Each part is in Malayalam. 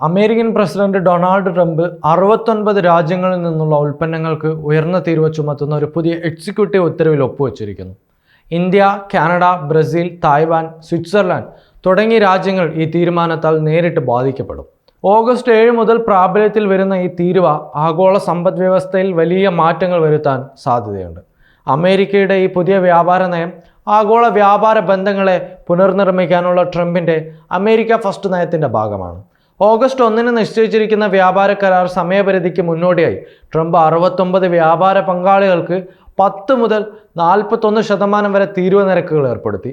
അമേരിക്കൻ പ്രസിഡന്റ് ഡൊണാൾഡ് ട്രംപ് അറുപത്തൊൻപത് രാജ്യങ്ങളിൽ നിന്നുള്ള ഉൽപ്പന്നങ്ങൾക്ക് ഉയർന്ന തീരുവ ചുമത്തുന്ന ഒരു പുതിയ എക്സിക്യൂട്ടീവ് ഉത്തരവിൽ ഒപ്പുവച്ചിരിക്കുന്നു. India Canada Brazil Taiwan Switzerland തുടങ്ങിയ രാജ്യങ്ങൾ ഈ തീരുമാനത്താൽ നേരിട്ട് ബാധിക്കപ്പെടും. ഓഗസ്റ്റ് ഏഴ് മുതൽ പ്രാബല്യത്തിൽ വരുന്ന ഈ തീരുവ ആഗോള സമ്പദ് വ്യവസ്ഥയിൽ വലിയ മാറ്റങ്ങൾ വരുത്താൻ സാധ്യതയുണ്ട്. അമേരിക്കയുടെ ഈ പുതിയ വ്യാപാര നയം ആഗോള വ്യാപാര ബന്ധങ്ങളെ പുനർനിർമ്മിക്കാനുള്ള ട്രംപിന്റെ അമേരിക്ക ഫസ്റ്റ് നയത്തിന്റെ ഭാഗമാണ്. ഓഗസ്റ്റ് ഒന്നിന് നിശ്ചയിച്ചിരിക്കുന്ന വ്യാപാര കരാർ സമയപരിധിക്ക് മുന്നോടിയായി. ട്രംപ് അറുപത്തൊമ്പത് വ്യാപാര പങ്കാളികൾക്ക് പത്ത് മുതൽ നാൽപ്പത്തൊന്ന് ശതമാനം വരെ തീരുവ നിരക്കുകൾ ഏർപ്പെടുത്തി.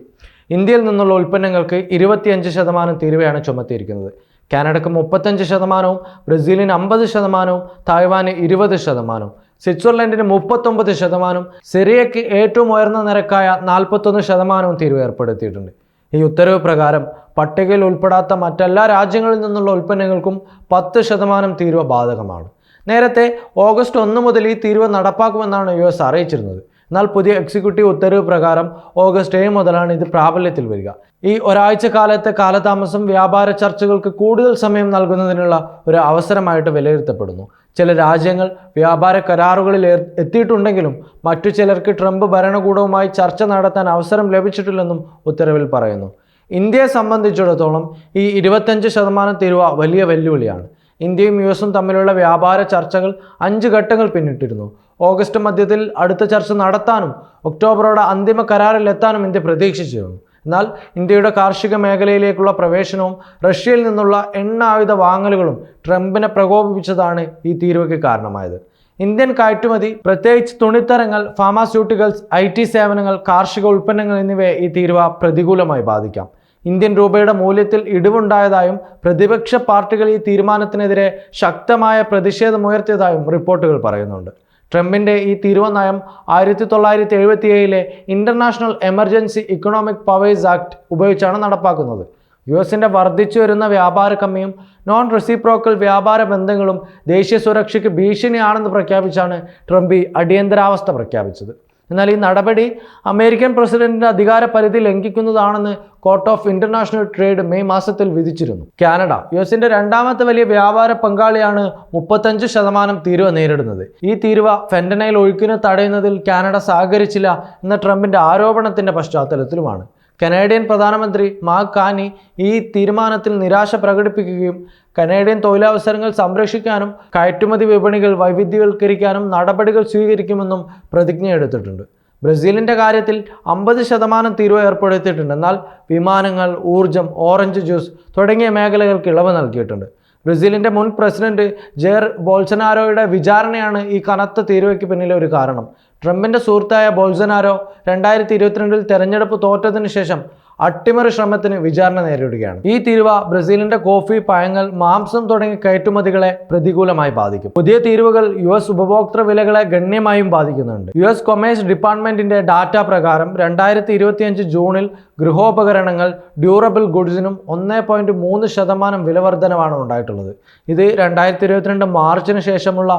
ഇന്ത്യയിൽ നിന്നുള്ള ഉൽപ്പന്നങ്ങൾക്ക് ഇരുപത്തിയഞ്ച് ശതമാനം തീരുവയാണ് ചുമത്തിയിരിക്കുന്നത്. കാനഡയ്ക്ക് മുപ്പത്തഞ്ച് ശതമാനവും ബ്രസീലിന് അമ്പത് ശതമാനവും തായ്വാന് ഇരുപത് ശതമാനവും സ്വിറ്റ്സർലൻഡിന് മുപ്പത്തൊമ്പത് ശതമാനവും സിറിയയ്ക്ക് ഏറ്റവും ഉയർന്ന നിരക്കായ നാൽപ്പത്തൊന്ന് ശതമാനവും തീരുവ ഏർപ്പെടുത്തിയിട്ടുണ്ട്. ഈ ഉത്തരവ് പ്രകാരം പട്ടികയിൽ ഉൾപ്പെടാത്ത മറ്റെല്ലാ രാജ്യങ്ങളിൽ നിന്നുള്ള ഉൽപ്പന്നങ്ങൾക്കും പത്ത് ശതമാനം തീരുവ ബാധകമാണ്. നേരത്തെ ഓഗസ്റ്റ് ഒന്ന് മുതൽ ഈ തീരുവ നടപ്പാക്കുമെന്നാണ് യു എസ് അറിയിച്ചിരുന്നത്. എന്നാൽ പുതിയ എക്സിക്യൂട്ടീവ് ഉത്തരവ് പ്രകാരം ഓഗസ്റ്റ് ഏഴ് മുതലാണ് ഇത് പ്രാബല്യത്തിൽ വരിക. ഈ ഒരാഴ്ച കാലത്തെ കാലതാമസം വ്യാപാര ചർച്ചകൾക്ക് കൂടുതൽ സമയം നൽകുന്നതിനുള്ള ഒരു അവസരമായിട്ട് വിലയിരുത്തപ്പെടുന്നു. ചില രാജ്യങ്ങൾ വ്യാപാര കരാറുകളിൽ എത്തിയിട്ടുണ്ടെങ്കിലും മറ്റു ചിലർക്ക് ട്രംപ് ഭരണകൂടവുമായി ചർച്ച നടത്താൻ അവസരം ലഭിച്ചിട്ടില്ലെന്നും ഉത്തരവിൽ പറയുന്നു. ഇന്ത്യയെ സംബന്ധിച്ചിടത്തോളം ഈ ഇരുപത്തഞ്ച് ശതമാനം തീരുവ വലിയ വെല്ലുവിളിയാണ്. ഇന്ത്യയും യു എസും തമ്മിലുള്ള വ്യാപാര ചർച്ചകൾ അഞ്ച് ഘട്ടങ്ങൾ പിന്നിട്ടിരുന്നു. ഓഗസ്റ്റ് മധ്യത്തിൽ അടുത്ത ചർച്ച നടത്താനും ഒക്ടോബറോടെ അന്തിമ കരാറിൽ എത്താനും ഇന്ത്യ പ്രതീക്ഷിച്ചിരുന്നു എന്നാൽ ഇന്ത്യയുടെ കാർഷിക മേഖലയിലേക്കുള്ള പ്രവേശനവും റഷ്യയിൽ നിന്നുള്ള എണ്ണ ആയുധ വാങ്ങലുകളും ട്രംപിനെ പ്രകോപിപ്പിച്ചതാണ് ഈ തീരുവയ്ക്ക് കാരണമായത്. ഇന്ത്യൻ കയറ്റുമതി പ്രത്യേകിച്ച് തുണിത്തരങ്ങൾ ഫാർമാസ്യൂട്ടിക്കൽസ് ഐ സേവനങ്ങൾ കാർഷിക ഉൽപ്പന്നങ്ങൾ എന്നിവയെ ഈ തീരുവ പ്രതികൂലമായി ബാധിക്കാം. ഇന്ത്യൻ രൂപയുടെ മൂല്യത്തിൽ ഇടിവുണ്ടായതായും പ്രതിപക്ഷ പാർട്ടികൾ ഈ തീരുമാനത്തിനെതിരെ ശക്തമായ പ്രതിഷേധമുയർത്തിയതായും റിപ്പോർട്ടുകൾ പറയുന്നുണ്ട്. ട്രംപിന്റെ ഈ തീരുവനയം ആയിരത്തി തൊള്ളായിരത്തി എഴുപത്തി ഏഴിലെ international emergency economic powers act ഉപയോഗിച്ചാണ് നടപ്പാക്കുന്നത്. യു എസിന്റെ വർദ്ധിച്ചു വരുന്ന വ്യാപാര കമ്മിയും നോൺ റെസിപ്രോക്കൽ വ്യാപാര ബന്ധങ്ങളും ദേശീയ സുരക്ഷയ്ക്ക് ഭീഷണിയാണെന്ന് പ്രഖ്യാപിച്ചാണ് ട്രംപ് ഈ അടിയന്തരാവസ്ഥ പ്രഖ്യാപിച്ചത്. എന്നാൽ ഈ നടപടി അമേരിക്കൻ പ്രസിഡന്റിന്റെ അധികാര പരിധി ലംഘിക്കുന്നതാണെന്ന് court of international trade May മാസത്തിൽ വിധിച്ചിരുന്നു. കാനഡ യു എസിന്റെ രണ്ടാമത്തെ വലിയ വ്യാപാര പങ്കാളിയാണ് മുപ്പത്തഞ്ച് ശതമാനം തീരുവ നേരിടുന്നത്. ഈ തീരുവ ഫെന്റനൈൽ ഒഴുക്കിനെ തടയുന്നതിൽ കാനഡ സഹകരിച്ചില്ല എന്ന ട്രംപിന്റെ ആരോപണത്തിന്റെ പശ്ചാത്തലത്തിലുമാണ്. കനേഡിയൻ പ്രധാനമന്ത്രി മാക് കാനി ഈ തീരുമാനത്തിൽ നിരാശ പ്രകടിപ്പിക്കുകയും കനേഡിയൻ തൊഴിലവസരങ്ങൾ സംരക്ഷിക്കാനും കയറ്റുമതി വിപണികൾ വൈവിധ്യവൽക്കരിക്കാനും നടപടികൾ സ്വീകരിക്കുമെന്നും പ്രതിജ്ഞയെടുത്തിട്ടുണ്ട് ബ്രസീലിന്റെ കാര്യത്തിൽ അമ്പത് ശതമാനം തീരുവ ഏർപ്പെടുത്തിയിട്ടുണ്ട്. എന്നാൽ വിമാനങ്ങൾ ഊർജം ഓറഞ്ച് ജ്യൂസ് തുടങ്ങിയ മേഖലകൾക്ക് ഇളവ് നൽകിയിട്ടുണ്ട്. ബ്രസീലിന്റെ മുൻ പ്രസിഡന്റ് ജെയർ ബോൾസനാരോയുടെ വിചാരണയാണ് ഈ കനത്ത തീരുവയ്ക്ക് പിന്നിലെ ഒരു കാരണം. ട്രംപിന്റെ സുഹൃത്തായ ബോൾസനാരോ രണ്ടായിരത്തി ഇരുപത്തിരണ്ടിൽ തെരഞ്ഞെടുപ്പ് തോറ്റതിനു ശേഷം അട്ടിമറി ശ്രമത്തിന് വിചാരണ നേരിടുകയാണ്. ഈ തീരുവ ബ്രസീലിന്റെ കോഫി പഴങ്ങൾ മാംസം തുടങ്ങിയ കയറ്റുമതികളെ പ്രതികൂലമായി ബാധിക്കും. പുതിയ തീരുവകൾ യു എസ് ഉപഭോക്തൃ വിലകളെ ഗണ്യമായും ബാധിക്കുന്നുണ്ട്. യു എസ് കൊമേഴ്സ് ഡിപ്പാർട്ട്മെന്റിന്റെ ഡാറ്റ പ്രകാരം രണ്ടായിരത്തി ഇരുപത്തിയഞ്ച് ജൂണിൽ ഗൃഹോപകരണങ്ങൾ ഡ്യൂറബിൾ ഗുഡ്സിനും ഒന്നേ പോയിന്റ് മൂന്ന് ശതമാനം വിലവർധനവാണ് ഉണ്ടായിട്ടുള്ളത്. ഇത് രണ്ടായിരത്തി ഇരുപത്തിരണ്ട് മാർച്ചിന് ശേഷമുള്ള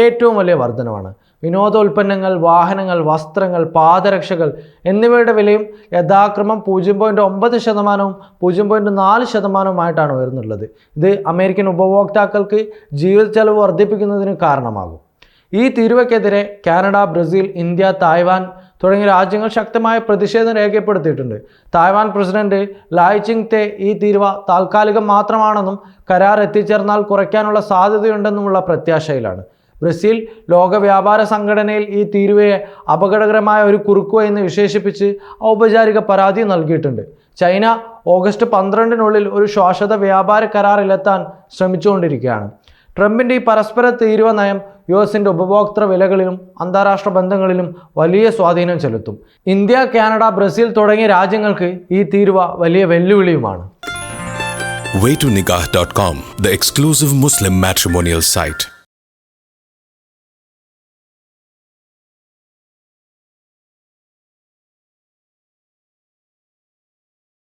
ഏറ്റവും വലിയ വർധനവാണ്. വിനോദോൽപ്പന്നങ്ങൾ വാഹനങ്ങൾ വസ്ത്രങ്ങൾ പാദരക്ഷകൾ എന്നിവയുടെ വിലയും യഥാക്രമം പൂജ്യം പോയിന്റ് ഒമ്പത് ശതമാനവും പൂജ്യം പോയിന്റ് നാല് ശതമാനവുമായിട്ടാണ് വരുന്നുള്ളത് ഇത് അമേരിക്കൻ ഉപഭോക്താക്കൾക്ക് ജീവിത ചെലവ് വർദ്ധിപ്പിക്കുന്നതിന് കാരണമാകും. ഈ തീരുവയ്ക്കെതിരെ കാനഡ ബ്രസീൽ ഇന്ത്യ തായ്വാൻ തുടങ്ങിയ രാജ്യങ്ങൾ ശക്തമായ പ്രതിഷേധം രേഖപ്പെടുത്തിയിട്ടുണ്ട്. തായ്വാൻ പ്രസിഡന്റ് ലായ് ചിങ് തേ ഈ തീരുവ താൽക്കാലികം മാത്രമാണെന്നും കരാർ എത്തിച്ചേർന്നാൽ കുറയ്ക്കാനുള്ള സാധ്യതയുണ്ടെന്നുമുള്ള പ്രത്യാശയിലാണ്. ബ്രസീൽ ലോക വ്യാപാര സംഘടനയിൽ ഈ തീരുവയെ അപകടകരമായ ഒരു കുറുക്കു എന്ന് വിശേഷിപ്പിച്ച് ഔപചാരിക പരാതി നൽകിയിട്ടുണ്ട്. ചൈന ഓഗസ്റ്റ് പന്ത്രണ്ടിനുള്ളിൽ ഒരു ശാശ്വത വ്യാപാര കരാറിലെത്താൻ ശ്രമിച്ചുകൊണ്ടിരിക്കുകയാണ്. ട്രംപിന്റെ ഈ പരസ്പര തീരുവ നയം യു എസിന്റെ ഉപഭോക്തൃ വിലകളിലും അന്താരാഷ്ട്ര ബന്ധങ്ങളിലും വലിയ സ്വാധീനം ചെലുത്തും. ഇന്ത്യ കാനഡ ബ്രസീൽ തുടങ്ങിയ രാജ്യങ്ങൾക്ക് ഈ തീരുവ വലിയ വെല്ലുവിളിയുമാണ്. Waytonikah.com, the exclusive Muslim matrimonial site.